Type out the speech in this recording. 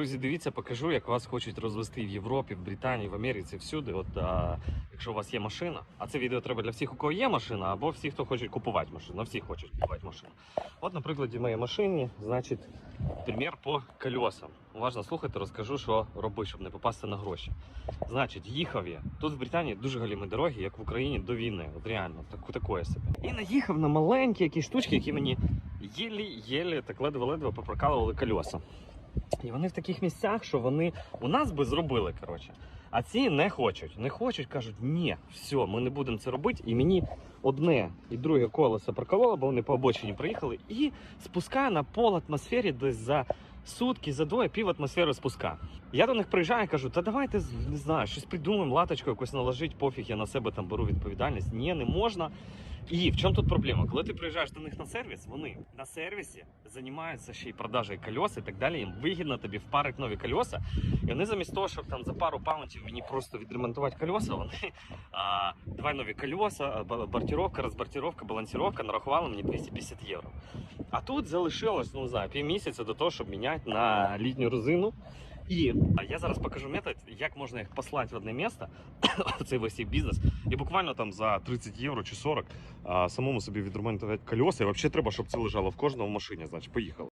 Друзі, дивіться, покажу, як вас хочуть розвести в Європі, в Британії, в Америці, всюди. От а, якщо у вас є машина, а це відео треба для всіх, у кого є машина, або всіх, хто хоче купувати машину. Ну, всі хочуть купувати машину. От, на прикладі моєї машини, значить, примір по колесам. Уважно слухайте, розкажу, що робити, щоб не попасти на гроші. Значить, їхав я. Тут в Британії дуже галімі дороги, як в Україні до війни. От реально, так, такое собі. І наїхав на маленькі якісь штучки, які мені єлі-єлі так ледве-ледве попрокалували колеса. І вони в таких місцях, що вони у нас би зробили, коротше. А ці не хочуть. Не хочуть, кажуть, ні, все, ми не будемо це робити. І мені одне і друге колесо прокололо, бо вони по обочині приїхали, і спускає на пол атмосфері десь за сутки, за двоє пів атмосфери спуска. Я до них приїжджаю і кажу, та давайте не знаю, щось придумаємо, латочку якось наложить, пофіг, я на себе там беру відповідальність. Ні, не можна. І в чому тут проблема? Коли ти приїжджаєш до них на сервіс, вони на сервісі займаються ще й продажею кольос і так далі. Їм вигідно тобі впарити нові кольоса. І вони замість того, щоб там за пару паунтів мені просто відремонтувати кольоса, вони а, давай нові кольоса, ба- бортировка, розбортировка, балансировка нарахували мені 250 євро. А тут залишилось, ну не знаю, півмісяця до того, щоб міняти на літню резину. І я зараз покажу метод, як можна їх послати в одне місце, цей весь їх бізнес, і буквально там за 30 євро чи 40 самому собі відремонтувати колеса. І взагалі треба, щоб це лежало в кожному машині. Значить, поїхали.